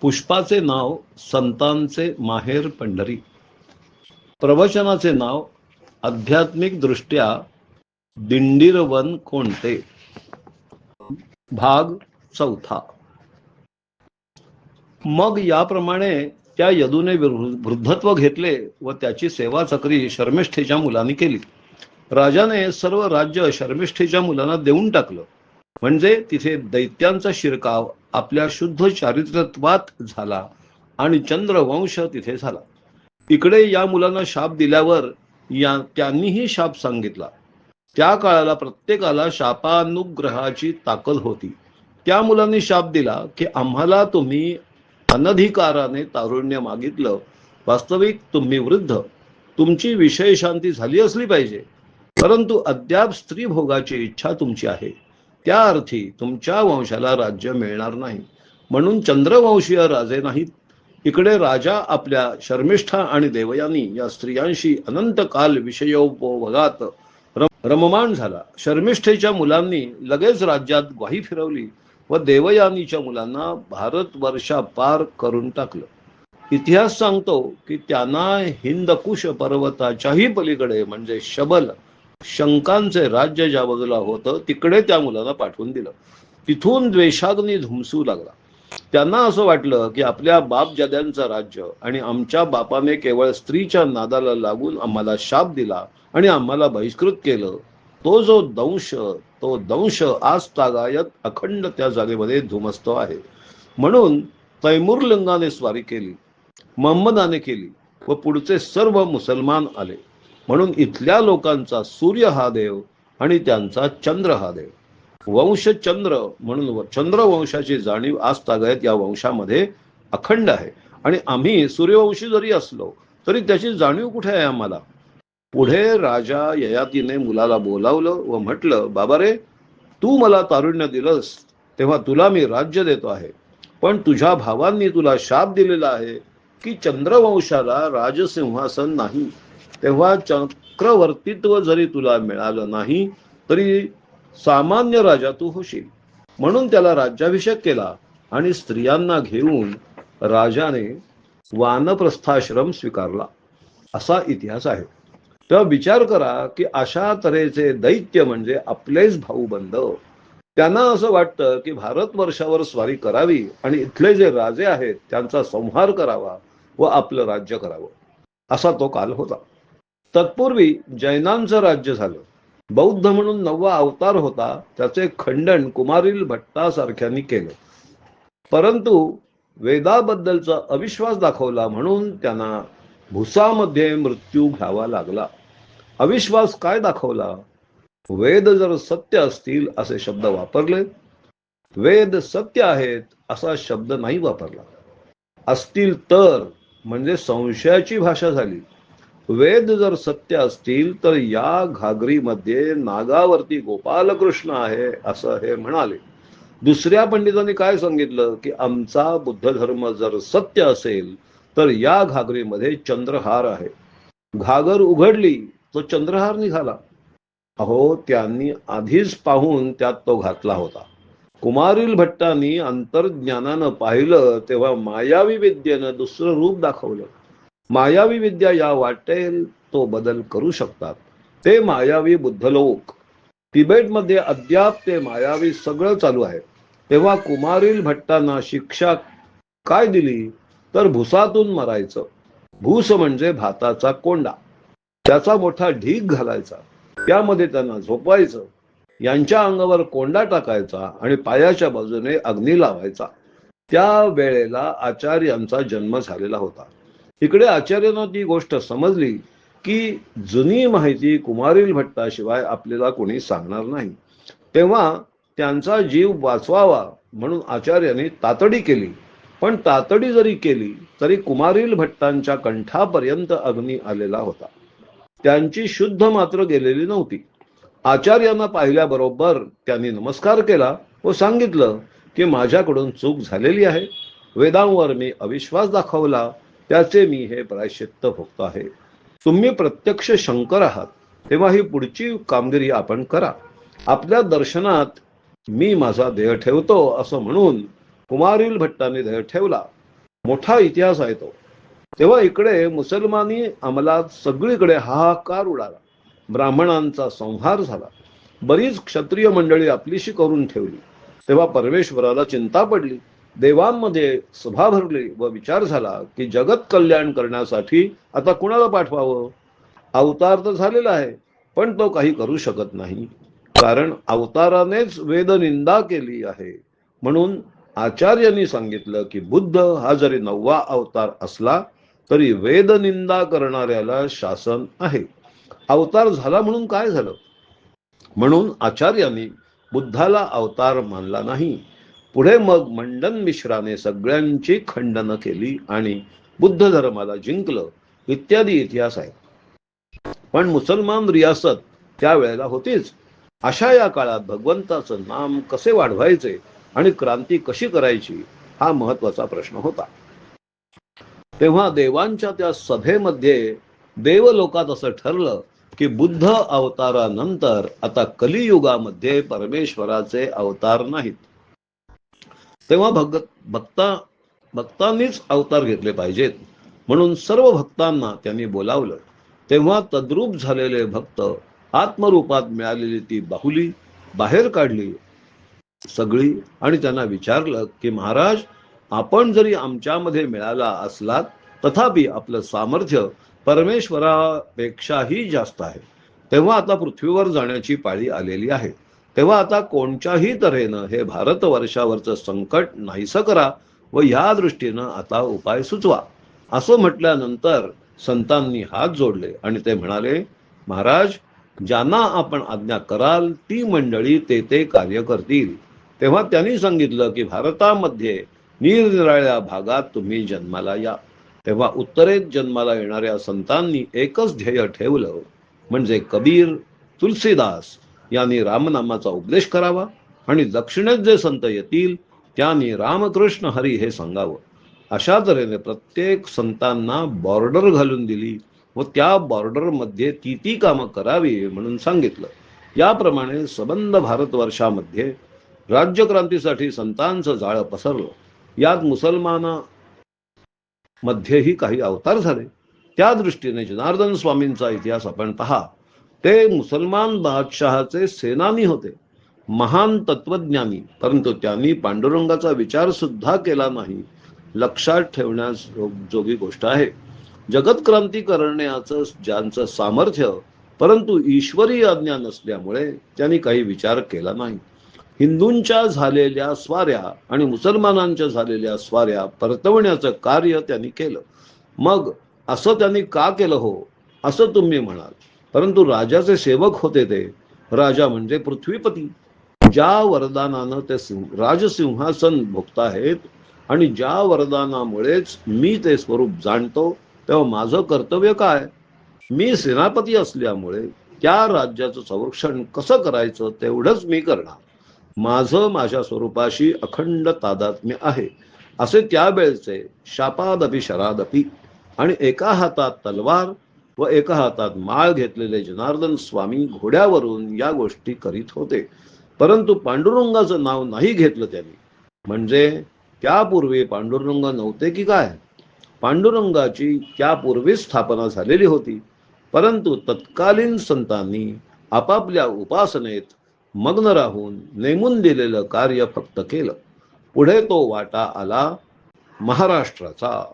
पुष्पाचे नाव संतांचे माहेर पंढरी. प्रवचनाचे नाव आध्यात्मिक दृष्ट्या दिंडीरवन कोणते? भाग चौथा. मग याप्रमाणे त्या यदूने वृद्धत्व घेतले व त्याची सेवा चक्री शर्मिष्ठेच्या मुलांनी केली. राजाने सर्व राज्य शर्मिष्ठेच्या मुलांना देऊन टाकलं. म्हणजे तिथे दैत्यांचा शिरकाव आपल्या शुद्ध चारित्रत्वात झाला आणि चंद्रवंश तिथे झाला. इकडे या मुलांना शाप दिल्यावर या त्यांनीही शाप सांगितला. त्या काळाला प्रत्येकाला शापानुग्रहाची ताकद होती. त्या मुलांनी शाप दिला की आम्हाला तुम्ही अनधिकाराने तारुण्य मागितलं. वास्तविक तुम्ही वृद्ध. तुमची विषय शांती झाली असली पाहिजे. परंतु अद्याप स्त्री भोगाची इच्छा तुमची आहे. त्या अर्थी तुमच्या वंशाला राज्य मिळणार नाही. म्हणून चंद्रवंशीय राजे नाहीत. इकडे राजा आपल्या शर्मिष्ठा आणि देवयानी या स्त्रियांशी अनंत काल विषयोपभोगात रममान रममाण झाला. शर्मिष्ठेच्या मुलांनी लगेच राज्यात ग्वाही फिरवली व देवयानीच्या मुलांना भारतवर्षा पार करून टाकलं. इतिहास सांगतो की त्यांना हिंदकुश पर्वताच्याही पलीकडे म्हणजे शबल शंकांचे राज्य ज्या बाजूला होतं तिकडे त्या मुलाला पाठवून दिलं. तिथून द्वेषाग्नी धुमसू लागला. त्यांना असं वाटलं की आपल्या बापजाद्यांचं राज्य आणि आमच्या बापाने केवळ स्त्रीच्या नादाला लागून आम्हाला शाप दिला आणि आम्हाला बहिष्कृत केलं तो जो दंश तो दंश आज तागायत अखंड त्या जागेमध्ये धुमसतो आहे. म्हणून तैमूरलिंगाने स्वारी केली महम्मदाने केली व पुढचे सर्व मुसलमान आले. म्हणून इथल्या लोकांचा सूर्य हा देव आणि त्यांचा चंद्र हा देव. वंश चंद्र म्हणून चंद्रवंशाची जाणीव आज तागायत या वंशामध्ये अखंड आहे. आणि आम्ही सूर्यवंशी जरी असलो तरी त्याची जाणीव कुठे आहे आम्हाला? पुढे राजा ययातीने मुलाला बोलावलं व म्हटलं बाबा रे तू मला तारुण्य दिलंस तेव्हा तुला मी राज्य देतो आहे. पण तुझ्या भावांनी तुला शाप दिलेला आहे की चंद्रवंशाला राजसिंहासन नाही. तेव्हा चक्रवर्तीत्व जरी तुला मिळालं नाही तरी सामान्य राजा तू होशील. म्हणून त्याला राज्याभिषेक केला आणि स्त्रियांना घेऊन राजाने वानप्रस्थाश्रम स्वीकारला. असा इतिहास आहे. तेव्हा विचार करा की अशा तऱ्हेचे दैत्य म्हणजे आपलेच भाऊ बंद त्यांना असं वाटतं की भारत वर्षावर स्वारी करावी आणि इथले जे राजे आहेत त्यांचा संहार करावा व आपलं राज्य करावं. असा तो काल होता. तत्पूर्वी जैनांचं राज्य झालं. बौद्ध म्हणून नववा अवतार होता त्याचे खंडन कुमारील भट्टासारख्यांनी केलं. परंतु वेदाबद्दलचा अविश्वास दाखवला म्हणून त्यांना भुसामध्ये मृत्यू घ्यावा लागला. अविश्वास काय दाखवला? वेद जर सत्य असतील असे शब्द वापरले वेद सत्य आहेत असा शब्द नाही वापरला. असतील तर म्हणजे संशयाची भाषा झाली. वेद जर सत्य असतील तर या घागरीमध्ये नागावरती गोपालकृष्ण आहे असं हे म्हणाले. दुसऱ्या पंडितांनी काय सांगितलं? की आमचा बुद्ध धर्म जर सत्य असेल तर या घागरीमध्ये चंद्रहार आहे. घागर उघडली तो चंद्रहार निघाला. अहो त्यांनी आधीच पाहून त्यात तो घातला होता. कुमारील भट्टांनी अंतर्ज्ञानानं पाहिलं तेव्हा मायावी विद्येनं दुसरं रूप दाखवलं. मायावी विद्या या वाटेल तो बदल करू शकतात. ते मायावी बुद्ध लोक तिबेटमध्ये अद्याप ते मायावी सगळं चालू आहे. तेव्हा कुमारील भट्टांना शिक्षा काय दिली? तर भुसातून मरायचं. भूस म्हणजे भाताचा कोंडा. त्याचा मोठा ढीग घालायचा. त्यामध्ये त्यांना झोपवायचं. यांच्या अंगावर कोंडा टाकायचा आणि पायाच्या बाजूने अग्नी लावायचा. त्या वेळेला आचार्यांचा जन्म झालेला होता. इकडे आचार्यांना ती गोष्ट समजली की जुनी माहिती कुमारील भट्टाशिवाय आपल्याला कोणी सांगणार नाही. तेव्हा त्यांचा जीव वाचवावा म्हणून आचार्यांनी तातडी केली. पण तातडी जरी केली तरी कुमारील भट्टांच्या कंठापर्यंत अग्नी आलेला होता. त्यांची शुद्ध मात्र गेलेली नव्हती. आचार्यांना पाहिल्याबरोबर त्यांनी नमस्कार केला व सांगितलं की माझ्याकडून चूक झालेली आहे. वेदांवर मी अविश्वास दाखवला त्याचे मी हे प्रायश्चित्त भोगतो आहे. तुम्ही प्रत्यक्ष शंकर आहात. तेव्हा ही पुढची कामगिरी आपण करा. आपल्या दर्शनात मी माझा देह ठेवतो असं म्हणून कुमारील भट्टाने देह ठेवला. मोठा इतिहास आहे तो. तेव्हा इकडे मुसलमानी अंमलात सगळीकडे हाहाकार उडाला. ब्राह्मणांचा संहार झाला. बरीच क्षत्रिय मंडळी आपलीशी करून ठेवली. तेव्हा परमेश्वराला चिंता पडली. देवांमध्ये सभा भरली व विचार झाला की जगत कल्याण करण्यासाठी आता कुणाला पाठवावं? अवतार तर झालेला आहे पण तो काही करू शकत नाही. कारण अवतारानेच वेदनिंदा केली आहे. म्हणून आचार्यांनी सांगितलं की बुद्ध हा जरी नववा अवतार असला तरी वेदनिंदा करणाऱ्याला शासन आहे. अवतार झाला म्हणून काय झालं? म्हणून आचार्यांनी बुद्धाला अवतार मानला नाही. पुढे मग मंडन मिश्राने सगळ्यांची खंडन केली आणि बुद्ध धर्माला जिंकलं इत्यादी इतिहास आहे. पण मुसलमान रियासत त्यावेळेला होतीच. अशा या काळात भगवंताचं नाम कसे वाढवायचे आणि क्रांती कशी करायची हा महत्त्वाचा प्रश्न होता. तेव्हा देवांच्या त्या सभेमध्ये देवलोकात असं ठरलं की बुद्ध अवतारानंतर आता कलियुगामध्ये परमेश्वराचे अवतार नाहीत. तेव्हा भगत भक्ता भक्तांनीच अवतार घेतले पाहिजेत. म्हणून सर्व भक्तांना त्यांनी बोलावलं. तेव्हा तद्रूप झालेले भक्त आत्मरूपात मिळालेली ती बाहुली बाहेर काढली. सगळी आणि त्यांना विचारलं की महाराज आपण जरी आमच्यामध्ये मिळाला असलात तथापि आपलं सामर्थ्य परमेश्वरापेक्षाही जास्त आहे. तेव्हा आता पृथ्वीवर जाण्याची पाळी आलेली आहे. तेव्हा आता कोणत्याही तऱ्हेनं हे भारत वर्षावरचं संकट नाहीसं करा व या दृष्टीनं आता उपाय सुचवा. असं म्हटल्यानंतर संतांनी हात जोडले आणि ते म्हणाले महाराज ज्यांना आपण आज्ञा कराल ती मंडळी ते ते कार्य करतील. तेव्हा त्यांनी सांगितलं की भारतामध्ये निरनिराळ्या भागात तुम्ही जन्माला या. तेव्हा उत्तरेत जन्माला येणाऱ्या संतांनी एकच ध्येय ठेवलं म्हणजे कबीर तुलसीदास यांनी रामनामाचा उपदेश करावा आणि दक्षिणेत जे संत येतील त्यांनी रामकृष्ण हरी हे सांगावं. अशा तऱ्हेने प्रत्येक संतांना बॉर्डर घालून दिली व त्या बॉर्डरमध्ये ती ती कामं करावी म्हणून सांगितलं. याप्रमाणे सबंध भारतवर्षामध्ये राज्यक्रांतीसाठी संतांचं जाळं पसरलं. यात मुसलमाना मध्येही काही अवतार झाले. त्या दृष्टीने जनार्दन स्वामींचा इतिहास आपण पहा. ते मुसलमान बादशहाचे सेनानी होते. महान तत्वज्ञानी. परंतु त्यांनी पांडुरंगाचा विचार सुद्धा केला नाही. लक्षात ठेवण्यास जोगी गोष्ट आहे. जगत क्रांती करण्याचं ज्यांचं सामर्थ्य परंतु ईश्वरी आज्ञा नसल्यामुळे त्यांनी काही विचार केला नाही. हिंदूंच्या झालेल्या स्वाऱ्या आणि मुसलमानांच्या झालेल्या स्वाऱ्या परतवण्याचं कार्य त्यांनी केलं. मग असं त्यांनी का केलं हो? असं तुम्ही म्हणाल. परंतु राजाचे सेवक होते ते. राजा म्हणजे पृथ्वीपती. ज्या वरदानानं ते सिंह राजसिंहासन भोगताहेत आणि ज्या वरदानामुळेच मी ते स्वरूप जाणतो तेव्हा माझं कर्तव्य काय? मी सेनापती असल्यामुळे त्या राज्याचं संरक्षण कसं करायचं तेवढंच मी करणार. माझं माझ्या स्वरूपाशी अखंड तादात्म्य आहे. असे त्यावेळचे शापादपी शरादपी आणि एका हातात तलवार व एका हातात माळ घेतलेले जनार्दन स्वामी घोड्यावरून या गोष्टी करीत होते. परंतु पांडुरंगाचं नाव नाही घेतलं त्यांनी. म्हणजे त्यापूर्वी पांडुरंग नव्हते की काय? पांडुरंगाची त्यापूर्वी स्थापना झालेली होती. परंतु तत्कालीन संतांनी आपापल्या उपासनेत मग्न राहून नेमून दिलेलं कार्य फक्त केलं. पुढे तो वाटा आला महाराष्ट्राचा.